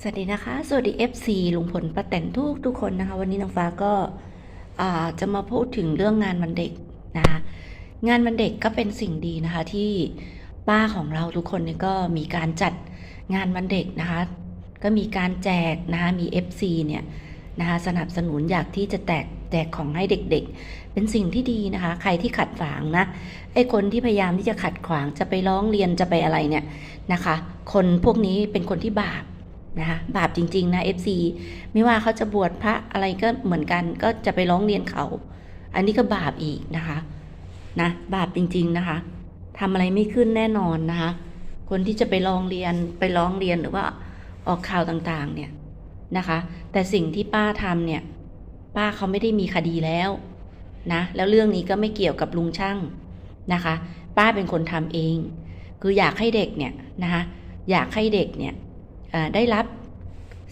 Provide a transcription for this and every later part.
สวัสดีนะคะ สวัสดี FC ลุงพลป้าแตนทุกทุกคนนะคะ วันนี้น้องฟ้าก็าจะมาพูดถึงเรื่องงานวันเด็กนะคะงานวันเด็กก็เป็นสิ่งดีนะคะที่ป้าของเราทุกคนเนี่ยก็มีการจัดงานวันเด็กนะคะ ก็มีการแจกนะคะมี FC เนี่ยนะคะสนับสนุนอยากที่จะแตกแจกของให้เด็กๆ เป็นสิ่งที่ดีนะคะ ใครที่ขัดขวางนะไอ้คนที่พยายามที่จะขัดขวางจะไปร้องเรียนจะไปอะไรเนี่ยนะคะ คนพวกนี้เป็นคนที่บาป นะคะบาปจริง ๆ นะ FC ไม่ว่าเขาจะบวชพระอะไรก็เหมือนกัน ก็จะไปร้องเรียนเขา อันนี้ก็บาปอีกนะคะนะบาปจริง ๆนะคะทำอะไรไม่ขึ้นแน่นอนนะคะ คนที่จะไปร้องเรียนไปร้องเรียนหรือว่าออกข่าวต่างๆเนี่ยนะคะ แต่สิ่งที่ป้าทำเนี่ย ป้าเขาไม่ได้มีคดีแล้วนะแล้วเรื่องนี้ก็ไม่เกี่ยวกับลุงช่างนะคะ ป้าเป็นคนทำเอง คืออยากให้เด็กเนี่ยนะคะอยากให้เด็กเนี่ย ได้รับ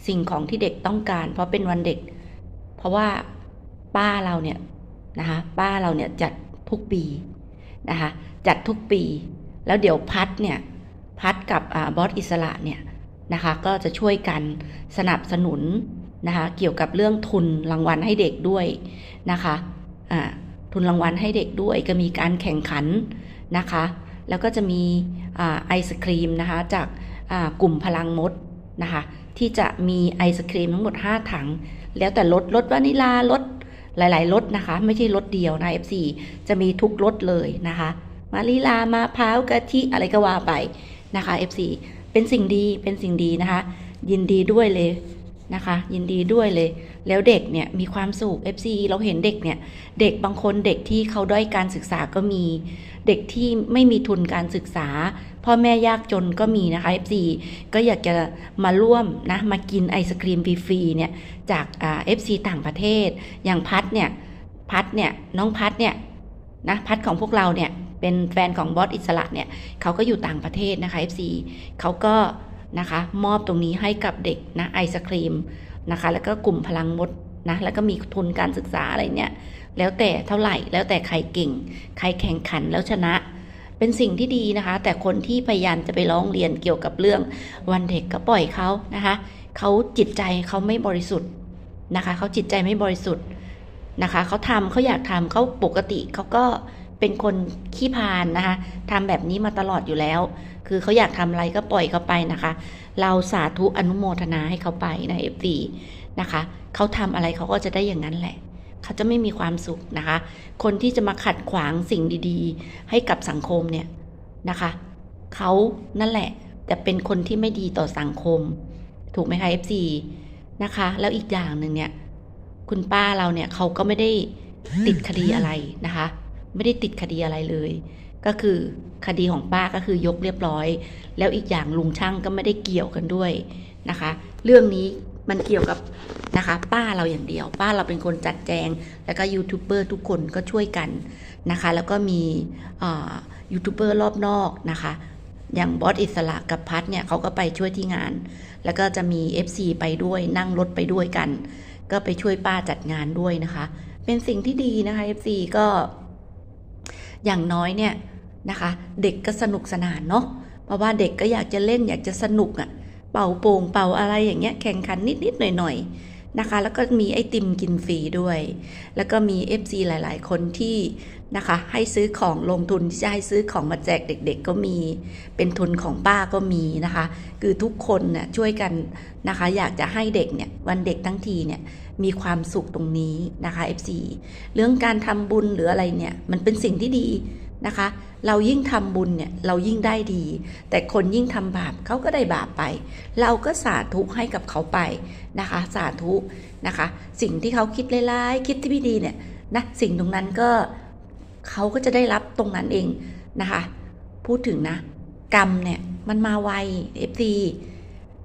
สิ่งของที่เด็กต้องการ เพราะเป็นวันเด็ก เพราะว่าป้าเราเนี่ยนะคะป้าเราเนี่ยจัดทุกปีนะคะจัดทุกปี แล้วเดี๋ยวพัดเนี่ยพัดกับอบอสอิสระเนี่ยนะคะก็จะช่วยกันสนับสนุนนะคะเกี่ยวกับเรื่องทุนรางวัลให้เด็กด้วยนะคะทุนรางวัลให้เด็กด้วยก็มีการแข่งขันนะคะ แล้วก็จะมีอไอศครีมนะคะจากกลุ่มพลังมด นะคะ ที่จะมีไอศครีมทั้งหมด 5 ถัง แล้วแต่รสรสวานิลารสหลายๆรสนะคะ ไม่ใช่รสเดียวนะ F4 จะมีทุกรสเลยนะคะมาลิลามะพร้าวกะทิอะไรก็ว่าไปนะคะ F4 เป็นสิ่งดีเป็นสิ่งดีนะคะ ยินดีด้วยเลยนะคะ ยินดีด้วยเลย แล้วเด็กเนี่ยมีความสุข FC เราเห็นเด็กเนี่ย เด็กบางคนเด็กที่เขาด้อยการศึกษาก็มี เด็กที่ไม่มีทุนการศึกษา พ่อแม่ยากจนก็มีนะคะ FC ก็อยากจะมาร่วมนะมากินไอศครีมฟรีๆเนี่ยจากอ่า FC ต่างประเทศ อย่างพัดเนี่ยพัดเนี่ยน้องพัดเนี่ยนะพัดของพวกเราเนี่ยเป็นแฟนของบอสอิสระเนี่ยเขาก็อยู่ต่างประเทศนะคะ FC เขาก็นะคะมอบตรงนี้ให้กับเด็กนะไอศครีม นะคะ แล้วก็กลุ่มพลังมดนะแล้วก็มีทุนการศึกษาอะไรเนี่ย แล้วแต่เท่าไหร่ แล้วแต่ใครเก่ง ใครแข่งขันแล้วชนะ เป็นสิ่งที่ดีนะคะ แต่คนที่พยายามจะไปร้องเรียนเกี่ยวกับเรื่องวันเด็กก็ปล่อยเขานะคะเขาจิตใจเขาไม่บริสุทธิ์นะคะเขาจิตใจไม่บริสุทธิ์นะคะเขาทำเขาอยากทำเขาปกติเขาก็ เป็นคนขี้พานนะคะทำแบบนี้มาตลอดอยู่แล้ว คือเขาอยากทำอะไรก็ปล่อยเขาไปนะคะ เราสาธุอนุโมทนาให้เขาไปนะเอฟซีนะคะเขาทำอะไรเขาก็จะได้อย่างนั้นแหละเขาจะไม่มีความสุขนะคะ คนที่จะมาขัดขวางสิ่งดีๆ ให้กับสังคมเนี่ยนะคะเขานั่นแหละ แต่เป็นคนที่ไม่ดีต่อสังคม ถูกไหมคะ FC นะคะ แล้วอีกอย่างหนึ่งเนี่ย คุณป้าเราเนี่ยเขาก็ไม่ได้ติดคดีอะไรนะคะ ไม่ได้ติดคดีอะไรเลย ก็คือคดีของป้าก็คือยกเรียบร้อย แล้วอีกอย่างลุงช่างก็ไม่ได้เกี่ยวกันด้วยนะคะ เรื่องนี้มันเกี่ยวกับนะคะ ป้าเราอย่างเดียว ป้าเราเป็นคนจัดแจง แล้วก็ยูทูบเบอร์ทุกคนก็ช่วยกันนะคะ แล้วก็มียูทูบเบอร์รอบนอกนะคะ อย่างบอสอิสระกับพัทเนี่ยเขาก็ไปช่วยที่งาน แล้วก็จะมี FC ไปด้วยนั่งรถไปด้วยกัน ก็ไปช่วยป้าจัดงานด้วยนะคะ เป็นสิ่งที่ดีนะคะ FC ก็ อย่างน้อยเนี่ยนะคะ เด็กก็สนุกสนานเนาะเพราะว่าเด็กก็อยากจะเล่นอยากจะสนุกอะ่ะเป่าโป่งเป่าอะไรอย่างเงี้ยแข่งขันนิดๆหน่อยๆ นะคะ แล้วก็มีไอติมกินฟรีด้วย แล้วก็มี FC หลาย ๆ คนที่นะคะ ให้ซื้อของลงทุนที่จะให้ซื้อของมาแจกเด็ก ๆ ก็มี เป็นทุนของป้าก็มีนะคะ คือทุกคนเนี่ยช่วยกันนะคะ อยากจะให้เด็กเนี่ยวันเด็กทั้งทีเนี่ยมีความสุขตรงนี้นะคะ FC เรื่องการทำบุญหรืออะไรเนี่ยมันเป็นสิ่งที่ดี นะคะ เรายิ่งทำบุญเนี่ยเรายิ่งได้ดี แต่คนยิ่งทำบาปเขาก็ได้บาปไป เราก็สาธุให้กับเขาไปนะคะ สาธุนะคะ สิ่งที่เขาคิดร้ายๆคิดที่ไม่ดีเนี่ยนะสิ่งตรงนั้นก็เขาก็จะได้รับตรงนั้นเองนะคะ พูดถึงนะ กรรมเนี่ยมันมาไวเอฟซี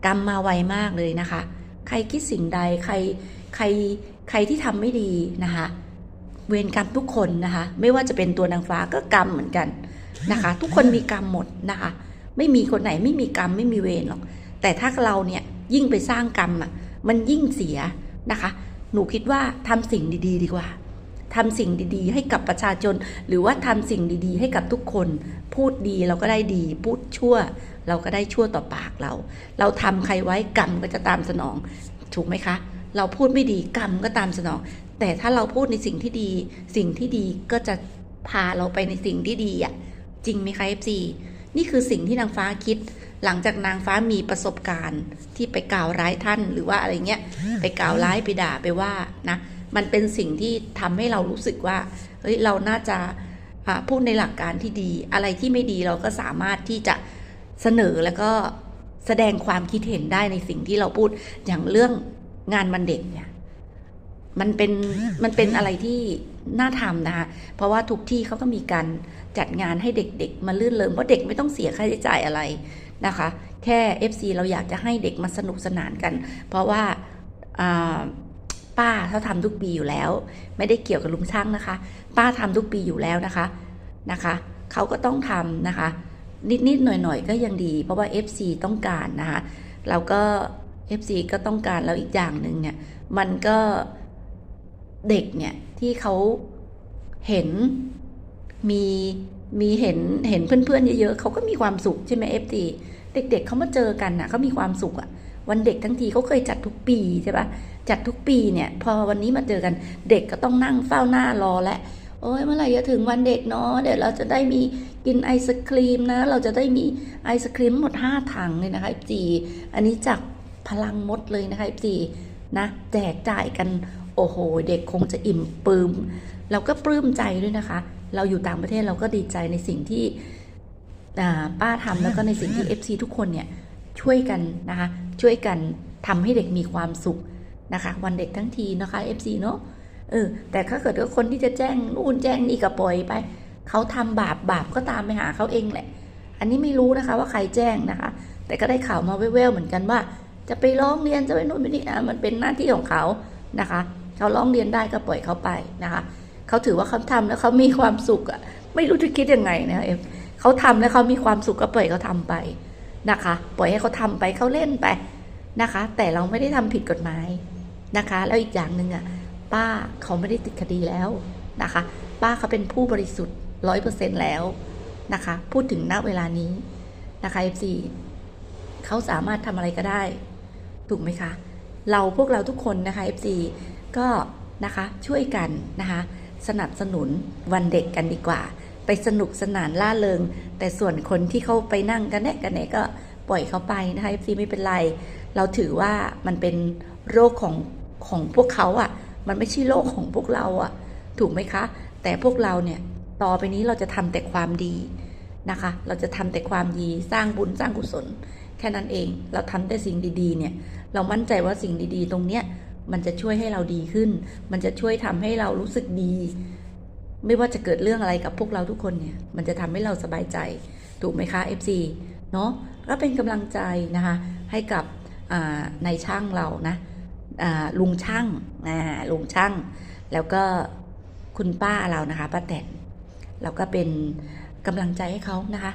กรรมมาไวมากเลยนะคะ ใครคิดสิ่งใดใครใครใครที่ทำไม่ดีนะคะ เวรกรรมทุกคนนะคะ ไม่ว่าจะเป็นตัวนางฟ้าก็กรรมเหมือนกันนะคะ ทุกคนมีกรรมหมดนะคะ ไม่มีคนไหนไม่มีกรรมไม่มีเวรหรอก แต่ถ้าเราเนี่ยยิ่งไปสร้างกรรมอะมันยิ่งเสียนะคะ หนูคิดว่าทำสิ่งดีๆ ดีกว่าทำสิ่งดีๆ ให้กับประชาชน หรือว่าทำสิ่งดีๆ ให้กับทุกคน พูดดีเราก็ได้ดี พูดชั่ว เราก็ได้ชั่วต่อปากเรา เราทำใครไว้กรรมก็จะตามสนอง ถูกไหมคะ เราพูดไม่ดีกรรมก็ตามสนอง แต่ถ้าเราพูดในสิ่งที่ดี สิ่งที่ดีก็จะพาเราไปในสิ่งที่ดีอะ จริงไหมคะ FC นี่คือสิ่งที่นางฟ้าคิด หลังจากนางฟ้ามีประสบการณ์ที่ไปกล่าวร้ายท่านหรือว่าอะไรเงี้ย ไปกล่าวร้ายไปด่าไปว่านะ มันเป็นสิ่งที่ทำให้เรารู้สึกว่า เฮ้ย เราน่าจะพูดในหลักการที่ดี อะไรที่ไม่ดีเราก็สามารถที่จะเสนอแล้วก็แสดงความคิดเห็นได้ในสิ่งที่เราพูดอย่างเรื่องงานวันเด็กเนี่ย มันเป็นมันเป็นอะไรที่น่าทำนะคะ เพราะว่าทุกที่เขาก็มีการจัดงานให้เด็กๆ มาลื่นเริงเพราะเด็กไม่ต้องเสียค่าใช้จ่ายอะไรนะคะ แค่ FC เราอยากจะให้เด็กมาสนุกสนานกัน เพราะว่าป้าเขาทำทุกปีอยู่แล้ว ไม่ได้เกี่ยวกับลุงช่างนะคะ ป้าทำทุกปีอยู่แล้วนะคะนะคะเขาก็ต้องทำนะคะ นิดๆหน่อยๆก็ยังดี เพราะว่า FC ต้องการนะคะเราก็ FC ก็ต้องการแล้วอีกอย่างหนึ่งเนี่ยมันก็ เด็กเนี่ยที่เขาเห็นมีมีเห็นเห็นเพื่อนๆเยอะๆเขาก็มีความสุขใช่ไหม FT เด็กๆเขามาเจอกันน่ะเขามีความสุขอะวันเด็กทั้งทีเขาเคยจัดทุกปีใช่ปะจัดทุกปีเนี่ยพอวันนี้มาเจอกันเด็กก็ต้องนั่งเฝ้าหน้ารอและโอ้ยเมื่อไหร่จะถึงวันเด็กเนาะเดี๋ยวเราจะได้มีกินไอศครีมนะ เราจะได้มีไอศครีมหมดห้าถังเลยนะคะจีอันนี้จากพลังมดเลยนะคะจีนะแจกจ่ายกัน โอ้โห เด็กคงจะอิ่มปลื้มเราก็ปลื้มใจด้วยนะคะ เราอยู่ต่างประเทศเราก็ดีใจในสิ่งที่อ่าป้าทำแล้วก็ในสิ่งที่ FC ทุกคนเนี่ยช่วยกันนะคะ ช่วยกันทำให้เด็กมีความสุขนะคะ วันเด็กทั้งทีนะคะ FC เนาะเออแต่ถ้าเกิดว่าคนที่จะแจ้งนู่นแจ้งนี่ก็ปล่อยไปเขาทำบาปบาปก็ตามไปหาเขาเองแหละ อันนี้ไม่รู้นะคะว่าใครแจ้งนะคะ แต่ก็ได้ข่าวมาแว่วๆเหมือนกันว่า จะไปร้องเรียนจะไปนู่นไปนี่อะมันเป็นหน้าที่ของเขานะคะ เขาร้องเรียนได้ก็ปล่อยเขาไปนะคะเขาถือว่าเขาทำแล้วเขามีความสุขอะไม่รู้จะคิดยังไงนะเอฟเขาทำแล้วเขามีความสุขก็ปล่อยเขาทำไปนะคะ ปล่อยให้เขาทำไปเขาเล่นไปนะคะ แต่เราไม่ได้ทำผิดกฎหมายนะคะ แล้วอีกอย่างหนึ่งอะป้าเขาไม่ได้ติดคดีแล้วนะคะ ป้าเขาเป็นผู้บริสุทธิ์ร้อยเปอร์เซ็นแล้วนะคะ พูดถึงณเวลานี้นะคะเอฟซีเขาสามารถทำอะไรก็ได้ ถูกไหมคะ เราพวกเราทุกคนนะคะ FC ก็นะคะช่วยกันนะคะสนับสนุนวันเด็กกันดีกว่า ไปสนุกสนานล่าเริง แต่ส่วนคนที่เขาไปนั่งกันแน่กันแน่ก็ปล่อยเขาไปนะคะ FC ไม่เป็นไร เราถือว่ามันเป็นโรคของของพวกเขาอะ่ะ มันไม่ใช่โรคของพวกเราอะ่ะ ถูกไหมคะ แต่พวกเราเนี่ยต่อไปนี้เราจะทำแต่ความดีนะคะ เราจะทำแต่ความดีสร้างบุญสร้างกุศล แค่นั้นเองเราทำแต่สิ่งดีๆเนี่ย เรามั่นใจว่าสิ่งดีๆ ตรงเนี้ย มันจะช่วยให้เราดีขึ้น มันจะช่วยทำให้เรารู้สึกดี ไม่ว่าจะเกิดเรื่องอะไรกับพวกเราทุกคนเนี่ย มันจะทำให้เราสบายใจ ถูกไหมคะ FC เนาะก็เป็นกำลังใจนะคะ ให้กับในายช่างเรานะาลุงช่างาลุงช่าง แล้วก็คุณป้าเรานะคะป้าแตนเราก็เป็นกำลังใจให้เขานะคะ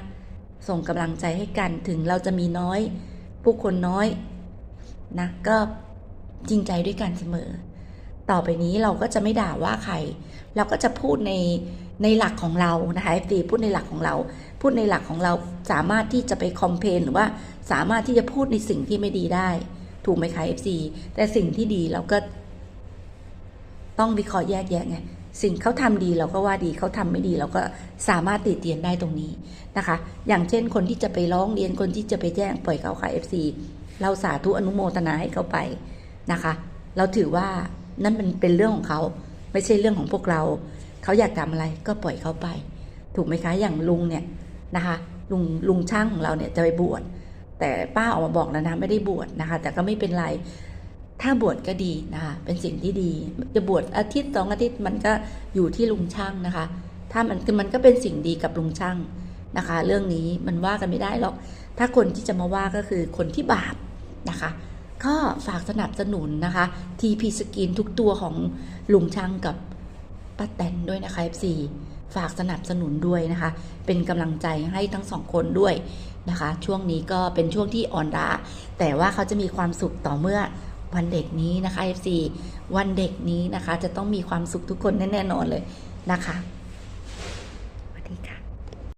ส่งกำลังใจให้กันถึงเราจะมีน้อย ผู้คนน้อยนะก็ จริงใจด้วยกันเสมอ ต่อไปนี้เราก็จะไม่ด่าว่าใคร เราก็จะพูดในในหลักของเรานะคะเอฟซีพูดในหลักของเรา พูดในหลักของเราสามารถที่จะไปคอมเพนหรือว่าสามารถที่จะพูดในสิ่งที่ไม่ดีได้ ถูกไหมคะเอฟซีแต่สิ่งที่ดีเราก็ ต้องวิเคราะห์แยกแยะไงสิ่งเขาทำดีเราก็ว่าดีเขาทำไม่ดีเราก็สามารถติเตียนได้ตรงนี้นะคะ อย่างเช่นคนที่จะไปร้องเรียนคนที่จะไปแจ้งปล่อยเขาค่ะ FC เราสาธุอนุโมทนาให้เขาไป นะคะ เราถือว่านั่นมันเป็นเรื่องของเขาไม่ใช่เรื่องของพวกเรา เขาอยากทำอะไรก็ปล่อยเขาไป ถูกไหมคะอย่างลุงเนี่ยนะคะลุงลุงช่างของเราเนี่ยจะไปบวชแต่ป้าออกมาบอกแล้วนะไม่ได้บวชนะคะ แต่ก็ไม่เป็นไรถ้าบวชก็ดีนะคะเป็นสิ่งที่ดีจะบวชอาทิตย์สองอาทิตย์มันก็อยู่ที่ลุงช่างนะคะ ถ้ามันคือมันก็เป็นสิ่งดีกับลุงช่างนะคะ เรื่องนี้มันว่ากันไม่ได้หรอกถ้าคนที่จะมาว่าก็คือคนที่บาปนะคะ ก็ฝากสนับสนุนนะคะ TP สกินทุกตัวของลุงช่างกับป้าแตนด้วยนะคะ FC ฝากสนับสนุนด้วยนะคะ เป็นกำลังใจให้ทั้งสองคนด้วยนะคะ ช่วงนี้ก็เป็นช่วงที่อ่อนล้าแต่ว่าเขาจะมีความสุขต่อเมื่อวันเด็กนี้นะคะ FC วันเด็กนี้นะคะ จะต้องมีความสุขทุกคนแน่ๆนอนเลยนะคะ